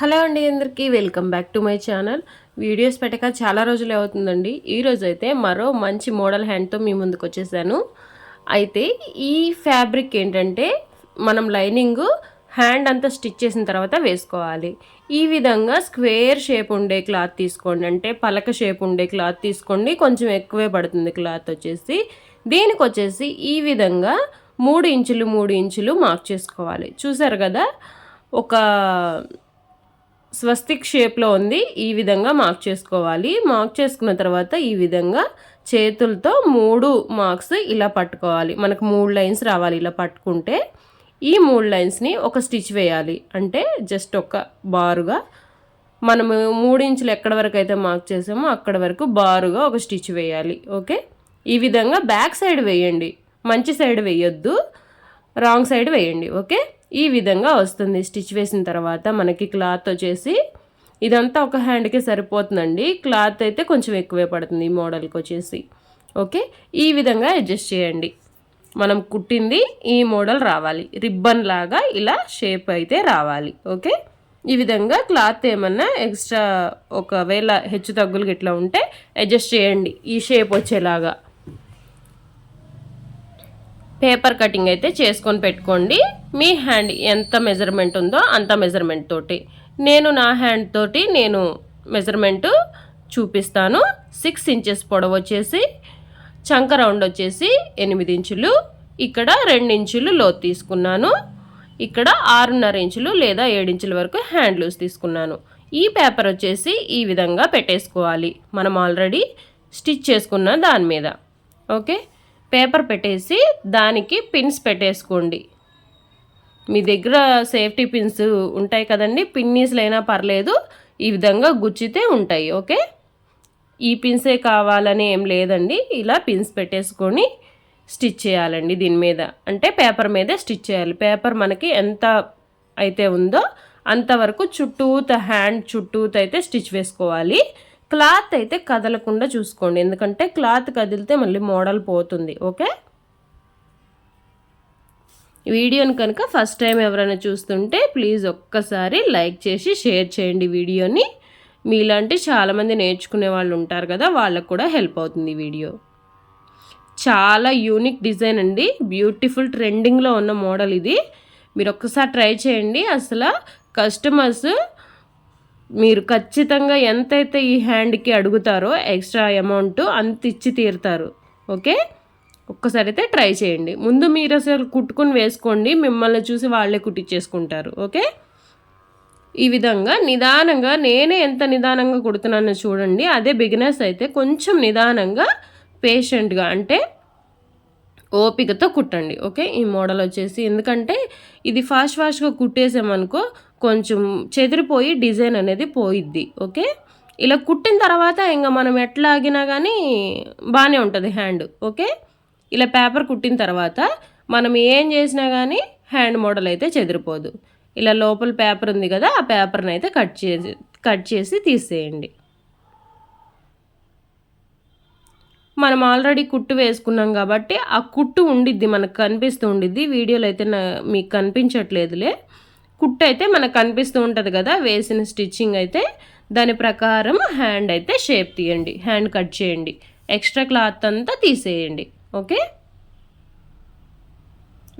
Hello అండి అందరికీ welcome back to my channel. Videos పెట్టక చాలా రోజులు అవుతుందండి. ఈరోజు అయితే మరో మంచి మోడల్ హ్యాండ్తో మీ ముందుకు వచ్చేసాను. అయితే ఈ ఫ్యాబ్రిక్ ఏంటంటే మనం లైనింగ్ హ్యాండ్ అంతా స్టిచ్ చేసిన తర్వాత వేసుకోవాలి. ఈ విధంగా స్క్వేర్ షేప్ ఉండే క్లాత్ తీసుకోండి. అంటే పలక షేప్ ఉండే క్లాత్ తీసుకోండి. కొంచెం ఎక్కువే పడుతుంది క్లాత్ వచ్చేసి. దీనికి వచ్చేసి ఈ విధంగా మూడు ఇంచులు మూడు ఇంచులు మార్క్ చేసుకోవాలి. చూసారు కదా? ఒక స్వస్తిక్ షేప్లో ఉంది. ఈ విధంగా మార్క్ చేసుకోవాలి. మార్క్ చేసుకున్న తర్వాత ఈ విధంగా చేతులతో మూడు మార్క్స్ ఇలా పట్టుకోవాలి. మనకు మూడు లైన్స్ రావాలి ఇలా పట్టుకుంటే. ఈ మూడు లైన్స్ని ఒక స్టిచ్ వేయాలి. అంటే జస్ట్ ఒక బారుగా మనము మూడు ఇంచులు ఎక్కడి వరకు అయితే మార్క్ చేసామో అక్కడ వరకు బారుగా ఒక స్టిచ్ వేయాలి. ఓకే? ఈ విధంగా బ్యాక్ సైడ్ వేయండి. మంచి సైడ్ వేయొద్దు. రాంగ్ సైడ్ వేయండి. ఓకే? ఈ విధంగా వస్తుంది. స్టిచ్ వేసిన తర్వాత మనకి క్లాత్ వచ్చేసి ఇదంతా ఒక హ్యాండ్కి సరిపోతుందండి. క్లాత్ అయితే కొంచెం ఎక్కువే పడుతుంది ఈ మోడల్కి వచ్చేసి. ఓకే? ఈ విధంగా అడ్జస్ట్ చేయండి. మనం కుట్టింది ఈ మోడల్ రావాలి. రిబ్బన్ లాగా ఇలా షేప్ అయితే రావాలి. ఓకే? ఈ విధంగా క్లాత్ ఏమన్నా ఎక్స్ట్రా ఒకవేళ హెచ్చు తగ్గులు ఇట్లా ఉంటే అడ్జస్ట్ చేయండి. ఈ షేప్ వచ్చేలాగా. పేపర్ కటింగ్ అయితే చేసుకొని పెట్టుకోండి. మీ హ్యాండ్ ఎంత మెజర్మెంట్ ఉందో అంత మెజర్మెంట్ తోటి. నేను నా హ్యాండ్ తోటి నేను మెజర్మెంట్ చూపిస్తాను. సిక్స్ ఇంచెస్ పొడవు వచ్చేసి చంక రౌండ్ వచ్చేసి ఎనిమిది ఇంచులు. ఇక్కడ రెండు ఇంచులు లోతు తీసుకున్నాను. ఇక్కడ ఆరున్నర ఇంచులు లేదా ఏడించుల వరకు హ్యాండ్ లూజ్ తీసుకున్నాను. ఈ పేపర్ వచ్చేసి ఈ విధంగా పెట్టేసుకోవాలి. మనం ఆల్రెడీ స్టిచ్ చేసుకున్న దాని మీద. ఓకే? పేపర్ పెట్టేసి దానికి పిన్స్ పెట్టేసుకోండి. మీ దగ్గర సేఫ్టీ పిన్స్ ఉంటాయి కదండి పిన్నీస్లైనా పర్లేదు ఈ విధంగా గుచ్చితే ఉంటాయి ఓకే? ఈ పిన్సే కావాలని ఏం లేదండి ఇలా పిన్స్ పెట్టేసుకొని స్టిచ్ చేయాలండి దీని మీద. అంటే పేపర్ మీదే స్టిచ్ చేయాలి. పేపర్ మనకి ఎంత అయితే ఉందో అంతవరకు చుట్టూత హ్యాండ్ చుట్టూత అయితే స్టిచ్ వేసుకోవాలి. క్లాత్ అయితే కదలకుండా చూసుకోండి. ఎందుకంటే క్లాత్ కదిలితే మళ్ళీ మోడల్ పోతుంది ఓకే? వీడియోని కనుక ఫస్ట్ టైం ఎవరైనా చూస్తుంటే ప్లీజ్ ఒక్కసారి లైక్ చేసి షేర్ చేయండి వీడియోని. మీలాంటి చాలామంది నేర్చుకునే వాళ్ళు ఉంటారు కదా వాళ్ళకు కూడా హెల్ప్ అవుతుంది వీడియో. చాలా యూనిక్ డిజైన్ అండి. బ్యూటిఫుల్ ట్రెండింగ్లో ఉన్న మోడల్ ఇది. మీరు ఒక్కసారి ట్రై చేయండి. అసలు కస్టమర్స్ మీరు ఖచ్చితంగా ఎంతైతే ఈ హ్యాండ్కి అడుగుతారో ఎక్స్ట్రా అమౌంట్ అంత ఇచ్చి తీరుతారు. ఓకే ఒక్కసారి అయితే ట్రై చేయండి. ముందు మీరు అసలు కుట్టుకుని వేసుకోండి మిమ్మల్ని చూసి వాళ్ళే కుట్టించేసుకుంటారు ఓకే? ఈ విధంగా నిదానంగా నేనే ఎంత నిదానంగా కుడుతున్నానో చూడండి. అదే బిగినర్స్ అయితే కొంచెం నిదానంగా పేషెంట్గా అంటే ఓపికతో కుట్టండి. ఓకే? ఈ మోడల్ వచ్చేసి ఎందుకంటే ఇది ఫాస్ట్ ఫాస్ట్గా కుట్టేసామనుకో కొంచెం చెదిరిపోయి డిజైన్ అనేది పోయిద్ది. ఓకే? ఇలా కుట్టిన తర్వాత ఇంకా మనం ఎట్లా ఆగినా కానీ బాగానే ఉంటుంది హ్యాండ్. ఓకే? ఇలా పేపర్ కుట్టిన తర్వాత మనం ఏం చేసినా కానీ హ్యాండ్ మోడల్ అయితే చెదిరిపోదు. ఇలా లోపల పేపర్ ఉంది కదా ఆ పేపర్ని అయితే కట్ చేసి కట్ చేసి తీసేయండి. మనం ఆల్రెడీ కుట్టు వేసుకున్నాం కాబట్టి ఆ కుట్టు ఉండిద్ది మనకు కనిపిస్తూ ఉండిద్ది. వీడియోలో అయితే మీకు కనిపించట్లేదులే. కుట్టు అయితే మనకు కనిపిస్తూ ఉంటుంది కదా వేసిన స్టిచ్చింగ్ అయితే. దాని ప్రకారం హ్యాండ్ అయితే షేప్ తీయండి హ్యాండ్ కట్ చేయండి. ఎక్స్ట్రా క్లాత్ అంతా తీసేయండి. ఓకే?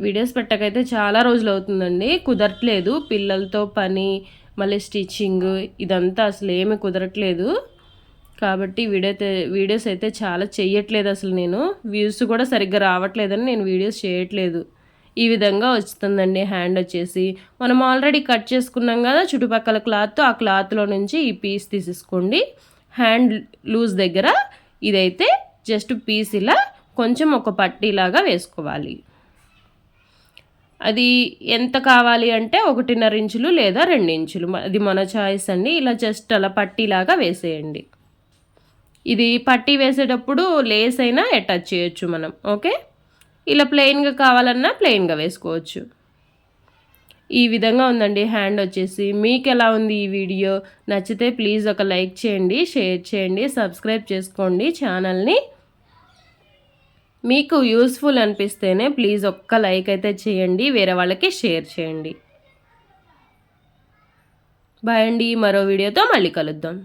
వీడియోస్ పెట్టకైతే చాలా రోజులు అవుతుందండి. కుదరట్లేదు. పిల్లలతో పని మళ్ళీ స్టిచ్చింగ్ ఇదంతా అసలు ఏమీ కుదరట్లేదు. కాబట్టి వీడియో వీడియోస్ అయితే చాలా చెయ్యట్లేదు అసలు నేను. వ్యూస్ కూడా సరిగ్గా రావట్లేదని నేను వీడియోస్ చేయట్లేదు. ఈ విధంగా వస్తుందండి హ్యాండ్ వచ్చేసి. మనం ఆల్రెడీ కట్ చేసుకున్నాం కదా చుట్టుపక్కల క్లాత్ ఆ క్లాత్లో నుంచి ఈ పీస్ తీసేసుకోండి. హ్యాండ్ లూజ్ దగ్గర ఇదైతే జస్ట్ పీస్ ఇలా కొంచెం ఒక పట్టీలాగా వేసుకోవాలి. అది ఎంత కావాలి అంటే ఒకటిన్నర ఇంచులు లేదా రెండు ఇంచులు. అది మన చాయిస్ అండి. ఇలా జస్ట్ అలా పట్టీలాగా వేసేయండి. ఇది పట్టీ వేసేటప్పుడు లేస్ అయినా అటాచ్ చేయొచ్చు మనం. ఓకే? ఇలా ప్లెయిన్గా కావాలన్నా ప్లెయిన్గా వేసుకోవచ్చు. ఈ విధంగా ఉందండి. హ్యాండ్ వచ్చేసి మీకు ఎలా ఉంది ఈ వీడియో? నచ్చితే ప్లీజ్ ఒక లైక్ చేయండి షేర్ చేయండి సబ్స్క్రైబ్ చేసుకోండి ఛానల్ని. మీకు యూస్ఫుల్ అనిపిస్తేనే ప్లీజ్ ఒక్క లైక్ అయితే చేయండి వేరే వాళ్ళకి షేర్ చేయండి. బాయ్ అండి మరో వీడియోతో మళ్ళీ కలుద్దాం.